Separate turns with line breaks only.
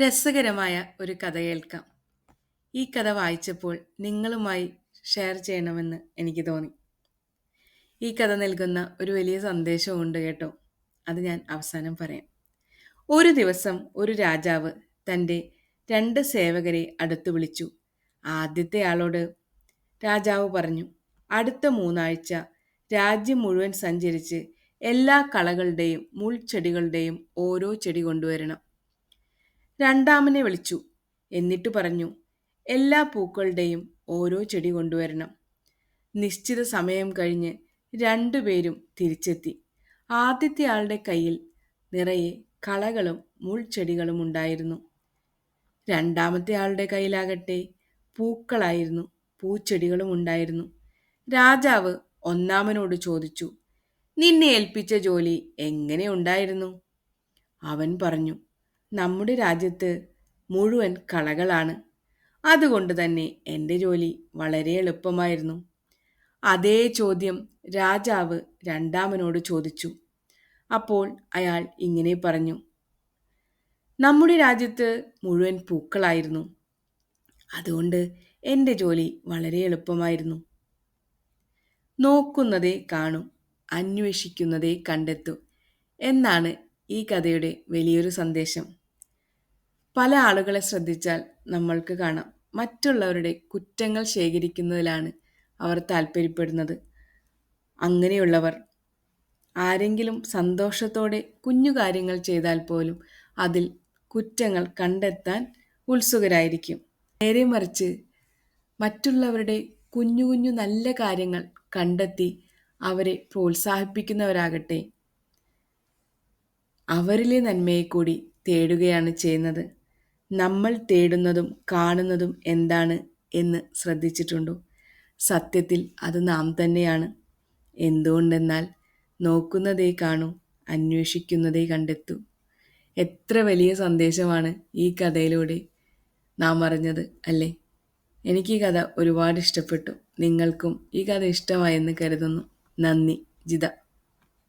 രസകരമായ ഒരു കഥ കേൾക്കാം. ഈ കഥ വായിച്ചപ്പോൾ നിങ്ങളുമായി ഷെയർ ചെയ്യണമെന്ന് എനിക്ക് തോന്നി. ഈ കഥ നൽകുന്ന ഒരു വലിയ സന്ദേശമുണ്ട് കേട്ടോ. അത് ഞാൻ അവസാനം പറയാം. ഒരു ദിവസം ഒരു രാജാവ് തന്റെ രണ്ട് സേവകരെ അടുത്ത് വിളിച്ചു. ആദ്യത്തെ ആളോട് രാജാവ് പറഞ്ഞു അടുത്ത മൂന്നാഴ്ച രാജ്യം മുഴുവൻ സഞ്ചരിച്ച് എല്ലാ കളകളുടെയും മുൾച്ചെടികളുടെയും ഓരോ ചെടി കൊണ്ടുവരണം. രണ്ടാമനെ വിളിച്ചു. എന്നിട്ട് പറഞ്ഞു എല്ലാ പൂക്കളുടെയും ഓരോ ചെടി കൊണ്ടുവരണം. നിശ്ചിത സമയം കഴിഞ്ഞ് രണ്ടുപേരും തിരിച്ചെത്തി. ആദ്യത്തെ ആളുടെ കയ്യിൽ നിറയെ കളകളും മുൾച്ചെടികളും ഉണ്ടായിരുന്നു. രണ്ടാമത്തെ ആളുടെ കയ്യിലാകട്ടെ പൂക്കളായിരുന്നു പൂച്ചെടികളും ഉണ്ടായിരുന്നു. രാജാവ് ഒന്നാമനോട് ചോദിച്ചു നിന്നെ ഏൽപ്പിച്ച ജോലി എങ്ങനെ ഉണ്ടായിരുന്നു? അവൻ പറഞ്ഞു നമ്മുടെ രാജ്യത്ത് മുഴുവൻ കളകളാണ്. അതുകൊണ്ട് തന്നെ എന്റെ ജോലി വളരെ എളുപ്പമായിരുന്നു. അതേ ചോദ്യം രാജാവ് രണ്ടാമനോട് ചോദിച്ചു. അപ്പോൾ അയാൾ ഇങ്ങനെ പറഞ്ഞു. നമ്മുടെ രാജ്യത്ത് മുഴുവൻ പൂക്കളായിരുന്നു. അതുകൊണ്ട് എന്റെ ജോലി വളരെ എളുപ്പമായിരുന്നു. നോക്കുന്നതേ കാണും അന്വേഷിക്കുന്നതേ കണ്ടെത്തൂ എന്നാണ് ഈ കഥയുടെ വലിയൊരു സന്ദേശം. പല ആളുകളെ ശ്രദ്ധിച്ചാൽ നമ്മൾക്ക് കാണാം. മറ്റുള്ളവരുടെ കുറ്റങ്ങൾ ശേഖരിക്കുന്നതിലാണ് അവർ താല്പര്യപ്പെടുന്നത്. അങ്ങനെയുള്ളവർ ആരെങ്കിലും സന്തോഷത്തോടെ കുഞ്ഞു കാര്യങ്ങൾ ചെയ്താൽ പോലും അതിൽ കുറ്റങ്ങൾ കണ്ടെത്താൻ ഉത്സുകരായിരിക്കും. നേരെ മറിച്ച് മറ്റുള്ളവരുടെ കുഞ്ഞു കുഞ്ഞു നല്ല കാര്യങ്ങൾ കണ്ടെത്തി അവരെ പ്രോത്സാഹിപ്പിക്കുന്നവരാകട്ടെ അവരിലെ നന്മയെ കൂടി തേടുകയാണ് ചെയ്യുന്നത്. നമ്മൾ തേടുന്നതും കാണുന്നതും എന്താണ് എന്ന് ശ്രദ്ധിച്ചിട്ടുണ്ടോ? സത്യത്തിൽ അത് നാം തന്നെയാണ്. എന്തുകൊണ്ടെന്നാൽ നോക്കുന്നതേ കാണൂ അന്വേഷിക്കുന്നതേ കണ്ടെത്തൂ. എത്ര വലിയ സന്ദേശമാണ് ഈ കഥയിലൂടെ നാം അറിഞ്ഞത് അല്ലേ? എനിക്ക് ഈ കഥ ഒരുപാട് ഇഷ്ടപ്പെട്ടു. നിങ്ങൾക്കും ഈ കഥ ഇഷ്ടമായെന്ന് കരുതുന്നു. നന്ദി ജിത.